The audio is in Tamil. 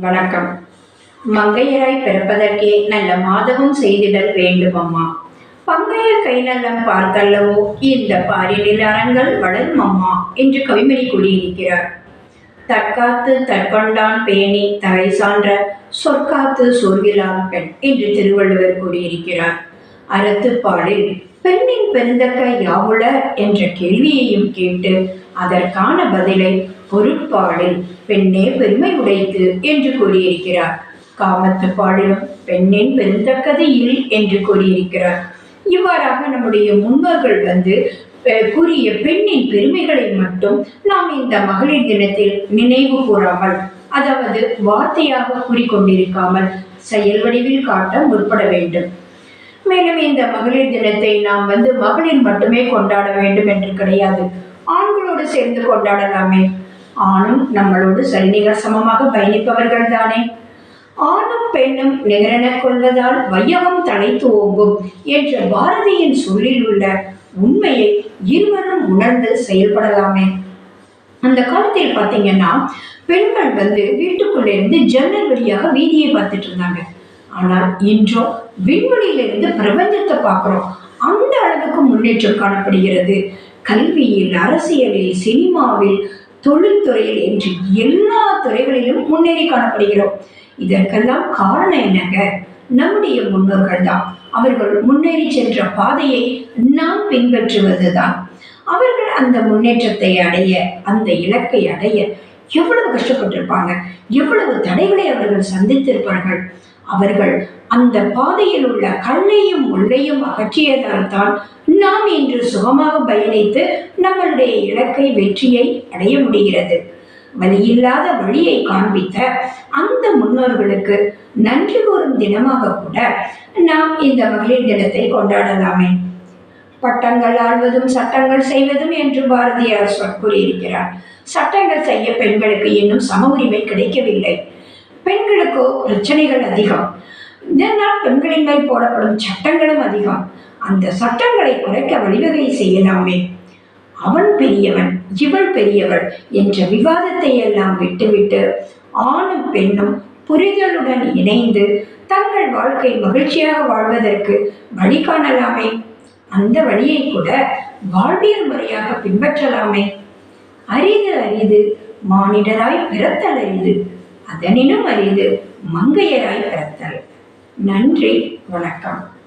வணக்கம். மங்கையராய் பிறப்பதற்கே நல்ல மாதவம் செய்திடல் வேண்டுமம்மா. பங்கைய கை நல்லம் பார்த்தல்லவோ இந்த பாரியலில் அறங்கள் வளரும் அம்மா என்று கவிமணி கூறியிருக்கிறார். தற்காத்து தற்கொண்டான் பேணி தலை சான்ற சொற்காத்து சோர்விலான் பெண் என்று திருவள்ளுவர் கூறியிருக்கிறார். அறத்துப்பாலில் பெண்ணின் பெருந்தக்க யாவுள என்ற கேள்வியையும் கேட்டு அதற்கான பதிலை பொருட்பாடில் பெண்ணே பெருமை உடைத்து என்று கூறியிருக்கிறார். காமத்து பாலிலும் பெண்ணின் பெருந்தக்கது இல் என்று கூறியிருக்கிறார். இவ்வாறாக நம்முடைய முன்னோர்கள் வந்து கூறிய பெண்ணின் பெருமைகளை மட்டும் நாம் இந்த மகளிர் தினத்தில் நினைவு கூறாமல் அதாவது வார்த்தையாக கூறிக்கொண்டிருக்காமல் செயல் வடிவில் காட்ட முற்பட வேண்டும். மேலும் இந்த மகளிர் தினத்தை நாம் வந்து மகளிர் மட்டுமே கொண்டாட வேண்டும் என்று கிடையாது. ஆண்களோடு சேர்ந்து கொண்டாடலாமே. ஆணும் நம்மளோடு சரிநிகர் சமமாக பயணிப்பவர்கள் தானே ஆணும் பெண்ணும் நிகரென கொள்வதால் வையகம் தலைத்து ஓங்கும் என்ற பாரதியின் சொல்லில் உள்ள உண்மையை இருவரும் உணர்ந்து செயல்படலாமே. அந்த காலத்தில் பார்த்தீங்கன்னா பெண்கள் வந்து வீட்டுக்குள்ளே இருந்து ஜன்னல் வழியாக வீதியை பார்த்துட்டு இருந்தாங்க. ஆனால் இன்றோ விண்வெளியிலிருந்து பிரபஞ்சத்தை பார்க்குறோம். அந்த அளவுக்கு முன்னேற்றம் காணப்படுகிறது. கல்வியில் அரசியலில் சினிமாவில் தொழில்துறையில் என்று எல்லா துறைகளிலும் முன்னேறி காணப்படுகிறோம். இதற்கெல்லாம் காரணம் என்னங்க? நம்முடைய முன்னோர்கள் தான். அவர்கள் முன்னேறி சென்ற பாதையை நாம் பின்பற்றுவதுதான். அவர்கள் அந்த முன்னேற்றத்தை அடைய அந்த இலக்கை அடைய எவ்வளவு கஷ்டப்பட்டிருப்பாங்க. எவ்வளவு தடைகளை அவர்கள் சந்தித்திருப்பார்கள். அவர்கள் அந்த பாதையில் உள்ள கல்லையும் முள்ளையும் அகற்றியதால் தான் நாம் இன்று சுகமாக பயணித்து நம்மளுடைய இலக்கை வெற்றியை அடைய முடிகிறது. வழியில்லாத வழியை காண்பித்த அந்த முன்னோர்களுக்கு நன்றி கூறும் தினமாக கூட நாம் இந்த மகளிர் தினத்தை கொண்டாடலாமே. பட்டங்கள் ஆள்வதும் சட்டங்கள் செய்வதும் என்று பாரதியார் சொல் கூறியிருக்கிறார். சட்டங்கள் செய்ய பெண்களுக்கு இன்னும் சம உரிமை கிடைக்கவில்லை. பெண்களுக்கோ பிரச்சனைகள் அதிகம். இதனால் பெண்களின் மேல் போடப்படும் சட்டங்களும் அதிகம். அந்த சட்டங்களை குறைக்க வழிவகை செய்யலாமே. அவன் பெரியவன் இவள் பெரியவள் என்ற விவாதத்தை எல்லாம் விட்டுவிட்டு ஆணும் பெண்ணும் புரிதலுடன் இணைந்து தங்கள் வாழ்க்கை மகிழ்ச்சியாக வாழ்வதற்கு வழி காணலாமே. அந்த வழியை கூட வாழ்வியல் முறையாக பின்பற்றலாமே. அரிது அரிது மானிடராய் பிறத்தல் அரிது. அதனினும் அரிது மங்கையராய் பிறத்தல். நன்றி வணக்கம்.